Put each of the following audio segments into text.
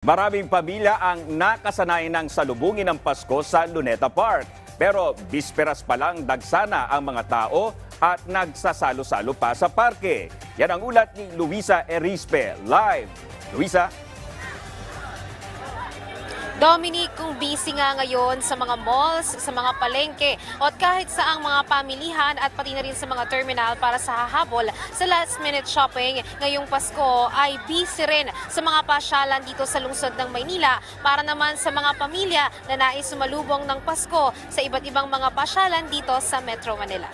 Maraming pamilya ang nakasanayan ng salubungin ng Pasko sa Luneta Park. Pero bisperas pa lang dagsana ang mga tao at nagsasalo-salo pa sa parke. Yan ang ulat ni Luisa Erispe. Live. Luisa? Dominic, kung busy nga ngayon sa mga malls, sa mga palengke, o at kahit saang mga pamilihan at pati na rin sa mga terminal para sa hahabol sa last minute shopping ngayong Pasko ay busy rin sa mga pasyalan dito sa lungsod ng Maynila para naman sa mga pamilya na nais sumalubong ng Pasko sa iba't ibang mga pasyalan dito sa Metro Manila.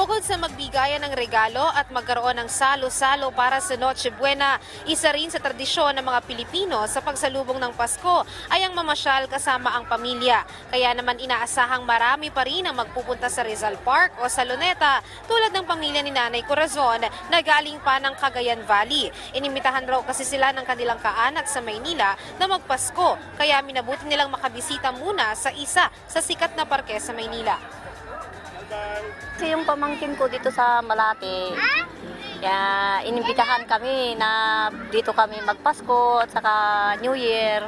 Bukod sa magbigayan ng regalo at magkaroon ng salo-salo para sa Noche Buena, isa rin sa tradisyon ng mga Pilipino sa pagsalubong ng Pasko ay ang mamasyal kasama ang pamilya. Kaya naman inaasahang marami pa rin ang magpupunta sa Rizal Park o sa Luneta tulad ng pamilya ni Nanay Corazon na galing pa ng Cagayan Valley. Inimitahan raw kasi sila ng kanilang kaanak sa Maynila na magpasko kaya minabuti nilang makabisita muna sa isa sa sikat na parke sa Maynila. Kasi yung pamangkin ko dito sa Malate, kaya inimbitahan kami na dito kami magpasko at saka New Year.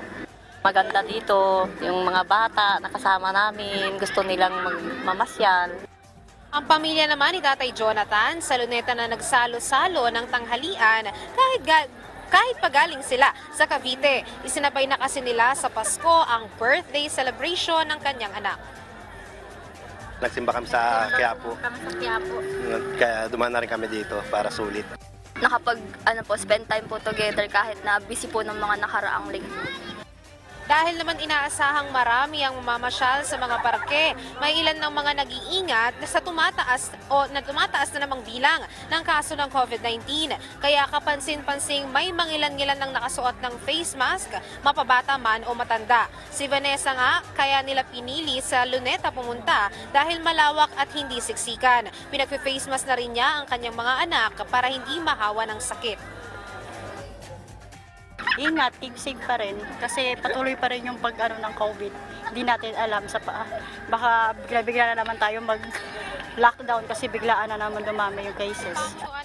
Maganda dito, yung mga bata nakasama namin, gusto nilang magmamasyal. Ang pamilya naman ni Tatay Jonathan sa luneta na nagsalo-salo ng tanghalian kahit kahit pagaling sila sa Cavite. Isinabay na kasi nila sa Pasko ang birthday celebration ng kanyang anak. Nagsimba kami sa Quiapo. Kami sa Quiapo. Kaya dumaan na rin kami dito para sulit. Nakapag ano po, spend time po together kahit na busy po ng mga nakaraang linggo. Dahil naman inaasahang marami ang mamamasyal sa mga parke, may ilan ng mga nag-iingat na sa tumataas o na tumataas na namang bilang ng kaso ng COVID-19. Kaya kapansin-pansing may mangilan-ngilan ng nakasuot ng face mask, mapabata man o matanda. Si Vanessa nga, kaya nila pinili sa Luneta pumunta dahil malawak at hindi siksikan. Pinagpe-face mask na rin niya ang kanyang mga anak para hindi mahawa ng sakit. Ingat, safe pa rin. Kasi patuloy pa rin yung pag ano, ng COVID. Hindi natin alam sa pa. Baka bigla-bigla na naman tayo mag lockdown kasi biglaan na naman dumami yung cases.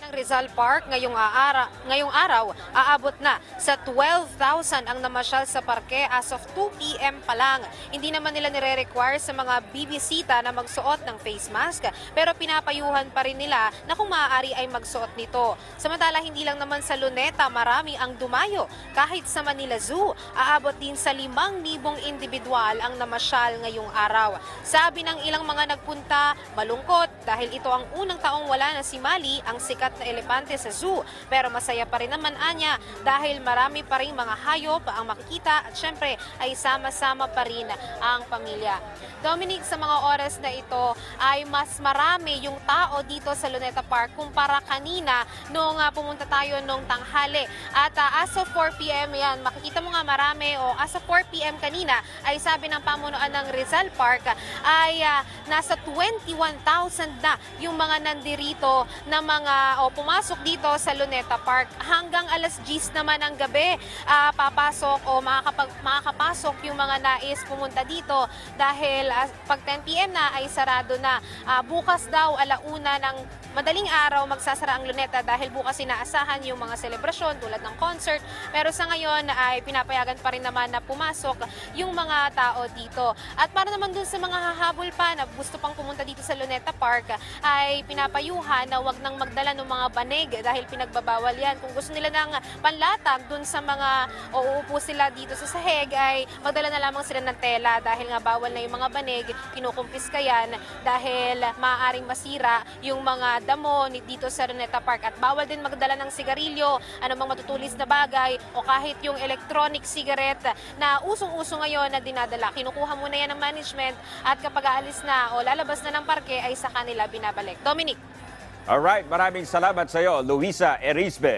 Ng Rizal Park ngayong, aara, ngayong araw aabot na sa 12,000 ang namasyal sa parke as of 2 p.m. pa lang. Hindi naman nila nire-require sa mga bibisita na magsuot ng face mask pero pinapayuhan pa rin nila na kung maaari ay magsuot nito. Samantala hindi lang naman sa Luneta marami ang dumayo. Kahit sa Manila Zoo, aabot din sa 5,000 individual ang namasyal ngayong araw. Sabi ng ilang mga nagpunta, malungkot dahil ito ang unang taong wala na si Mali, ang sikat na elepante sa zoo. Pero masaya pa rin naman anya dahil marami pa rin mga hayop ang makikita at syempre ay sama-sama pa rin ang pamilya. Dominic, sa mga oras na ito ay mas marami yung tao dito sa Luneta Park kumpara kanina nung ah, pumunta tayo nung tanghali. At ah, as of 4 p.m. yan, makikita mo nga marami o as of 4 p.m. kanina ay sabi ng pamunuan ng Rizal Park ay ah, nasa 21,000 na yung mga nandirito na mga o pumasok dito sa Luneta Park. Hanggang alas 10 naman ng gabi ah, papasok o makakapag, makakapasok yung mga nais pumunta dito dahil ah, pag 10 p.m. na ay sarado na. Ah, bukas daw alauna ng madaling araw magsasara ang Luneta dahil bukas inaasahan yung mga selebrasyon tulad ng concert. Pero sa ngayon ay pinapayagan pa rin naman na pumasok yung mga tao dito. At para naman dun sa mga hahabol pa na gusto pang pumunta dito sa Luneta Park ay pinapayuhan na wag nang magdala ng mga banig dahil pinagbabawal yan. Kung gusto nila ng panlatag dun sa mga o uupo sila dito sa sahig ay magdala na lamang sila ng tela dahil nga bawal na yung mga banig, kinukumpiska yan dahil maaaring masira yung mga damo dito sa Luneta Park at bawal din magdala ng sigarilyo, anumang matutulis na bagay o kahit yung electronic cigarette na usong-uso ngayon na dinadala. Kinukuha muna yan ng management at kapag aalis na o lalabas na ng parke ay sa kanila binabalik. Dominic. Alright, maraming salamat sa iyo, Luisa Erisbe.